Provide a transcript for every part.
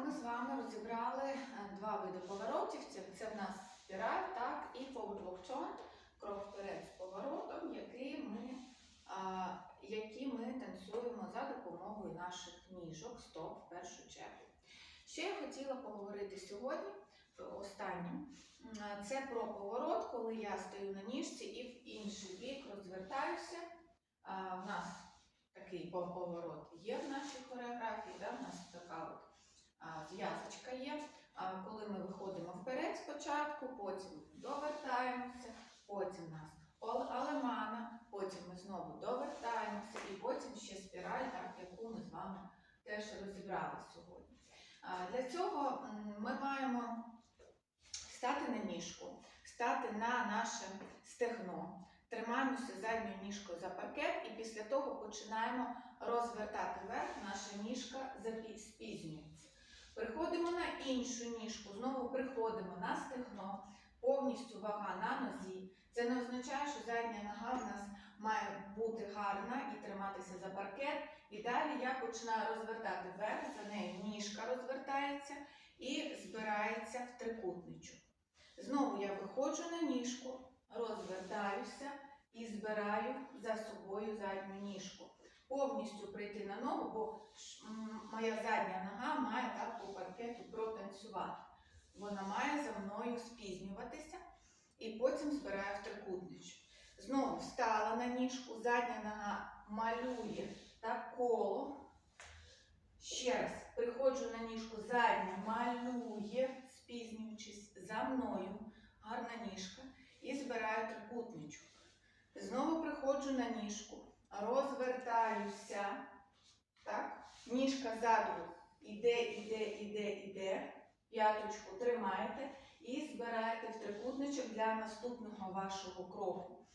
ми з вами розібрали е, два види поворотів. Це, в нас спіраль, так, і turn, крок вперед з поворотом, який ми, а, які ми танцюємо за допомогою наших ніжок, стоп в першу чергу. Ще я хотіла поговорити сьогодні, останнім, це про поворот, коли я стою на ніжці і в інший бік розвертаюся. А, в нас такий поворот є в нашій хореографії, да? в нас така от зв'язочка є. Коли ми виходимо вперед спочатку, потім довертаємося, потім у нас алемана, потім ми знову довертаємося і потім ще спіраль, так, яку ми з вами теж розібрали сьогодні. Для цього ми маємо стати на ніжку, стати на наше стегно. Тримаємося задньою ніжкою за паркет і після того починаємо розвертати вверх, наша ніжка спізнюється. Приходимо на іншу ніжку, знову приходимо на стегно, повністю вага на нозі. Це не означає, що задня нога в нас має бути гарна і триматися за паркет. І далі я починаю розвертати вверх, за нею ніжка розвертається і збирається в трикутничок. Знову я виходжу на ніжку, розвертаюся і збираю за собою задню ніжку. Повністю прийти на ногу, бо моя задня нога має так по паркету протанцювати. Вона має за мною спізнюватися і потім збираю в трикутничок. Знову встала на ніжку, задня нога малює так коло. Ще раз приходжу на ніжку, задня малює, спізнюючись за мною, гарна ніжка, і збираю трикутничок. Знову приходжу на ніжку, розвертаюся. Так? Ніжка ззаду іде, іде, іде, іде. П'яточку тримаєте і збираєте в трикутничок для наступного вашого кроку.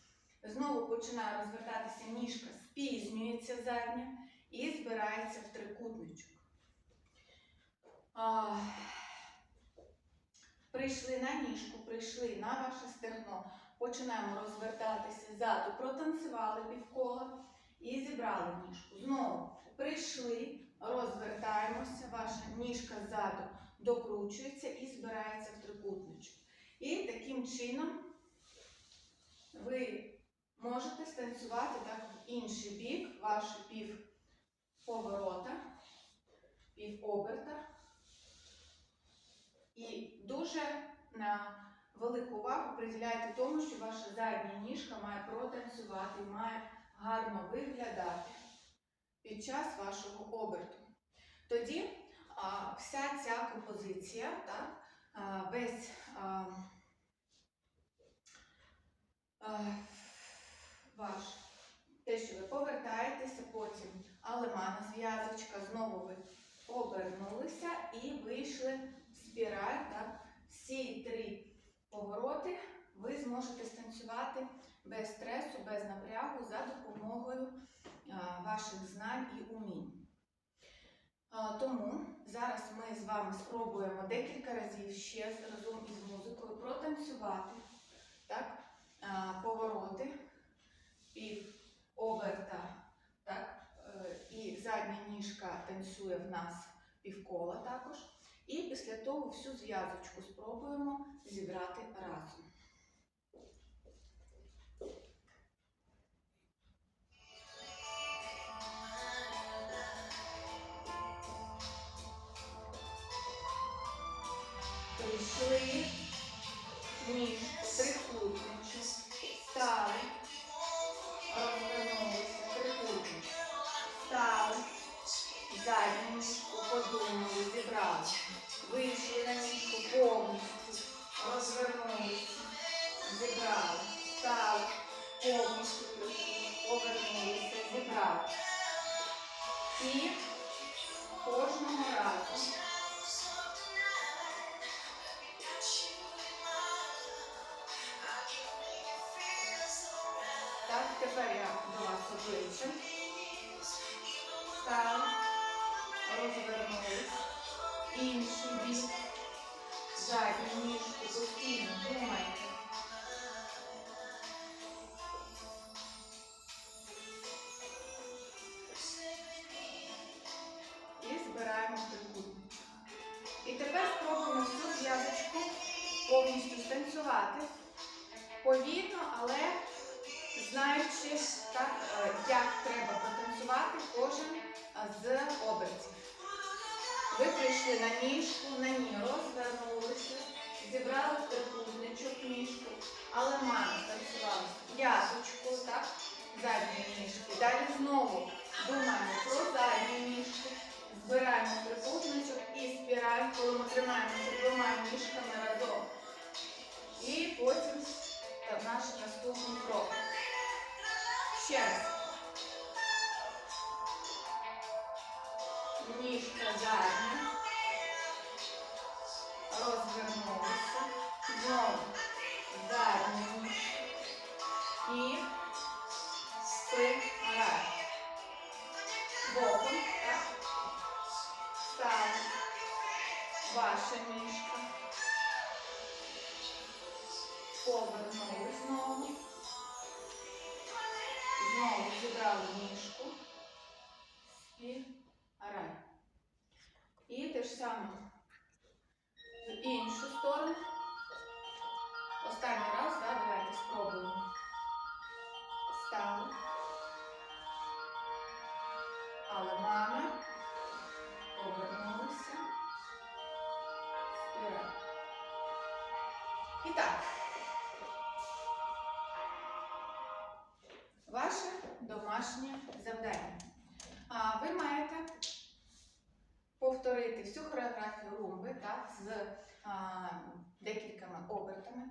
Знову починає розвертатися ніжка, спізнюється задня і збирається в трикутничок. Прийшли на ніжку, прийшли на ваше стегно, починаємо розвертатися ззаду, протанцювали півкола і зібрали ніжку. Знову прийшли, розвертаємося, ваша ніжка ззаду докручується і збирається в трикутничок. І таким чином ви можете станцювати так в інший бік, ваш пів поворота, пів оберта. І дуже на велику увагу приділяйте тому, що ваша задня ніжка має протанцювати, має гарно виглядати під час вашого оберту. Тоді а, вся ця композиція, так, а, весь а, а, ваш те, що ви повертаєтеся, потім алемана зв'язочка, знову ви обернулися і вийшли в спіраль. Так? Всі три повороти ви зможете станцювати без стресу, без напрягу за допомогою ваших знань і умінь. Тому зараз ми з вами спробуємо декілька разів ще разом із музикою протанцювати так, повороти, пів оберта, так, е, і задня ніжка танцює в нас півкола також. І після того всю зв'язочку спробуємо зібрати разом. Прийшли, ніжку, трикутничок, стали, розвернулися, трикутничок, стали, задню ніжку подумали, зібрали, вийшли на ніжку повністю, розвернулися, зібрали, стали, повністю повернулися, зібрали. І кожного разу Так, тепер я до вас обличчя. Став, розвернулись. Інший бік. Задню ніжку зустріну. думайте. І збираємо трикутник. І тепер спробуємо цю зв'язочку повністю станцювати повільно, але знаючи, так, е, як треба потанцювати кожен е, з обертів. Ви прийшли на ніжку, на ній розвернулися, зібрали трикутничок ніжку, але мало танцювали п'яточку, так, задньої ніжки. Далі знову думаємо про задню ніжку, збираємо трикутничок і спіраль, коли ми тримаємося двома ніжками разом. І потім наш наступний крок. Ще раз. Ніжка задня. Розвернулися. Знову Знову зібрали ніжку. Спіраль. І те ж саме в іншу сторону. Останній раз, да, давайте спробуємо. Стали. Але мами повернулися. Спіраль. І так. Повторити всю хореографію румби так, з а, декількома обертами.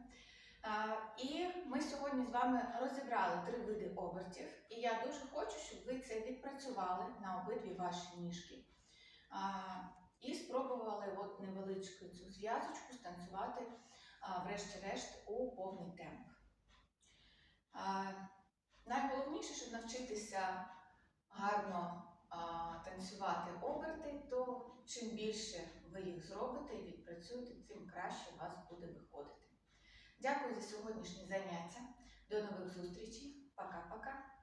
А, і ми сьогодні з вами розібрали три види обертів. І я дуже хочу, щоб ви це відпрацювали на обидві ваші ніжки. А, і спробували от невеличку цю зв'язочку станцювати, врешті-решт, у повний темп. А, найголовніше, щоб навчитися гарно танцювати оберти, то чим більше ви їх зробите і відпрацюєте, тим краще у вас буде виходити. Дякую за сьогоднішнє заняття. До нових зустрічей. Пока-пока.